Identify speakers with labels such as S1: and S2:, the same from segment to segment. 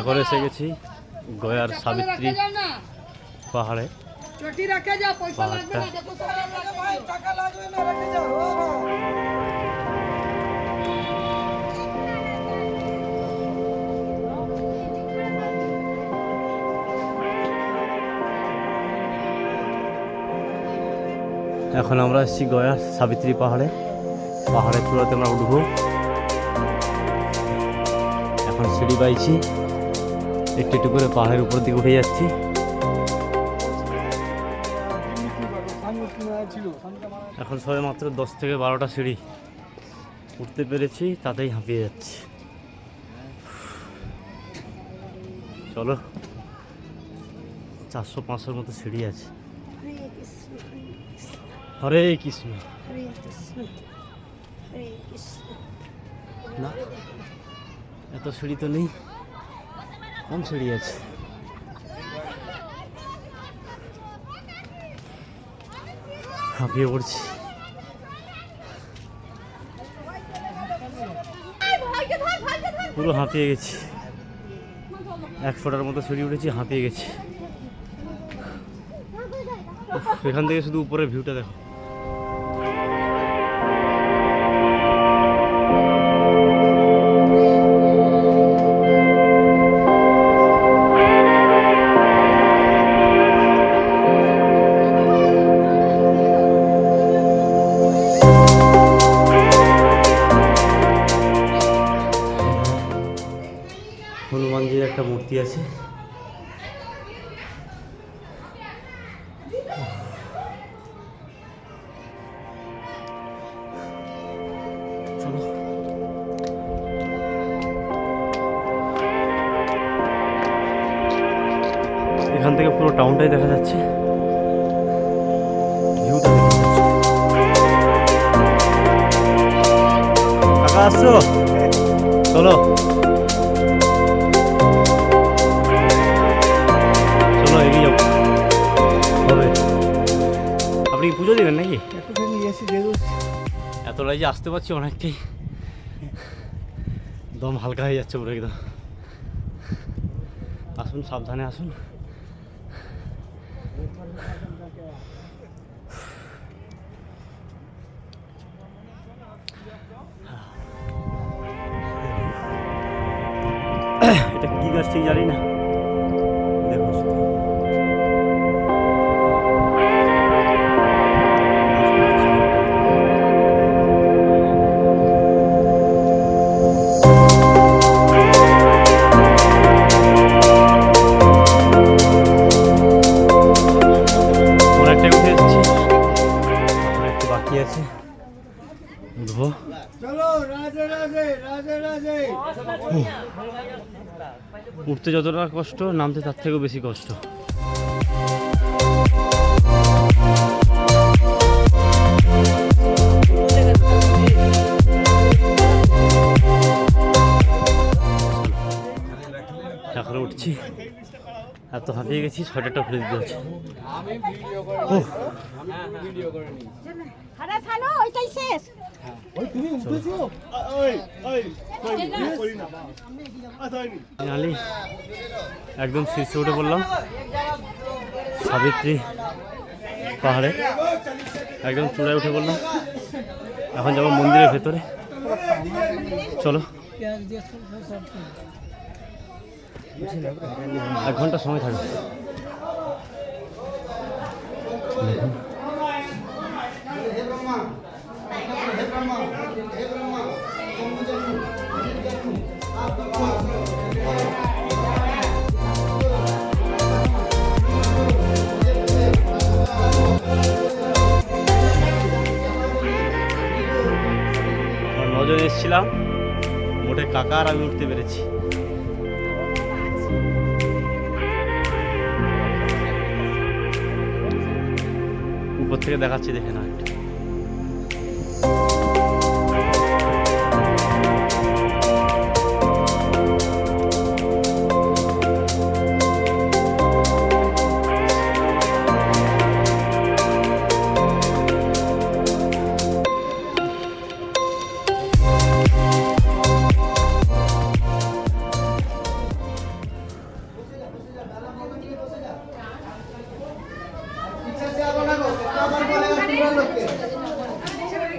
S1: এখন এসে গেছি গয়ার সাবিত্রী পাহাড়ে। পাহাড়টা। এখন আমরা এসেছি গয়ার সাবিত্রী পাহাড়ে। পাহাড়ের চূড়াতে আমরা উঠবো। এখন সিঁড়ি পাইছি। একটু একটু করে পাহাড়ের উপর দিকে উঠে যাচ্ছি। এখন সবে মাত্র দশ থেকে বারোটা সিঁড়ি। উঠতে পেরেছি তাতেই হাঁপিয়ে যাচ্ছি। চলো। চারশো পাঁচশোর মতো সিঁড়ি আছে। হরে কৃষ্ণ।
S2: কৃষ্ণ। হরে কৃষ্ণ।
S1: না? এত সিঁড়ি তো নেই। কম সিঁড়ি আছে। হাঁপিয়ে পড়ছি। পুরো হাঁপিয়ে গেছি। এক ফোটার মতো সিঁড়ি উঠেছি, হাঁপিয়ে গেছি। এখান থেকে শুধু উপরের ভিউটা দেখো। হনুমানজির একটা মূর্তি আছে। এখান থেকে পুরো টাউনটাই দেখা যাচ্ছে। ভিউটা চলো। পুজো দেবেন নাকি?
S3: একটুখানি এসে যেহেতু
S1: এতটাই যে আসতে পারছি অনেকটাই। দম হালকা হয়ে যাচ্ছে পুরো একদম। আসুন সাবধানে আসুন। এটা কি গাছ ঠিক জানি না। উঠতে যতটা কষ্ট নামতে তার থেকেও বেশি কষ্ট। এখন উঠছি। এত হাঁপিয়ে গেছি সোয়েটারটা খুলে দিতে হচ্ছে।
S2: আরে ছানো ওইটাই শেষ।
S1: আলি একদম শীর্ষে উঠে পড়লাম। সাবিত্রী পাহাড়ে। একদম চূড়ায় উঠে পড়লাম। এখন যাব মন্দিরের ভেতরে। চলো। এক ঘণ্টা সময় থাকবে দেখুন। আমরা নজন এসেছিলাম। মোটে কাকা আর আমি উঠতে পেরেছি। উপর থেকে দেখাচ্ছি দেখে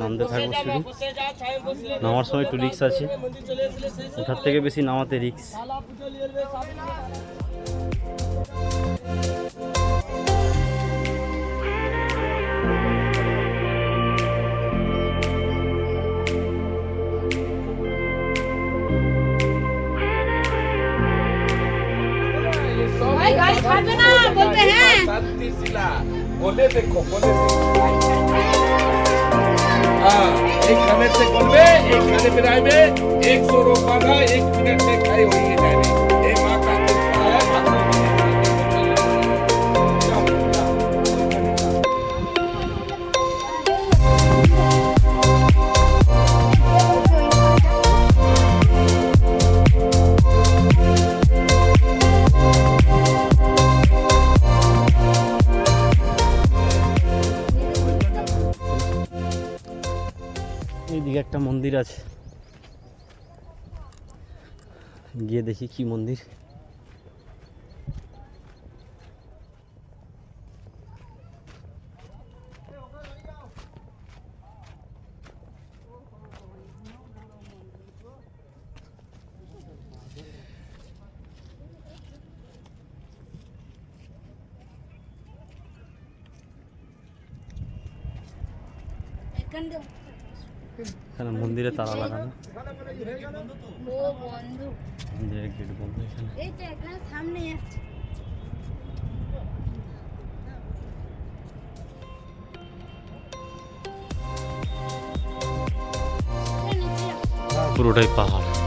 S1: নামতে থাকব সিঁড়ি। নামার সময় একটু রিক্স আছে। ওঠার থেকে বেশি নামাতে রিক্স।
S2: ভাই গাড়ি ছাড়বে না বলতে হ্যাঁ।
S4: বলে দেখো বলে দেখো। हाँ एक खाने से बोलबे एक खाने पे आएबे एक सौ रुपया का एक मिनट में खाई हुई
S1: এইদিকে একটা মন্দির আছে। গিয়ে দেখি কি মন্দির। এখানে মন্দিরে তালা লাগানো।
S2: ও বন্ধু
S1: মন্দিরের গেট বন্ধ এখানে।
S2: এই তো এখানে সামনে আছে।
S1: পুরোটাই পাহাড়।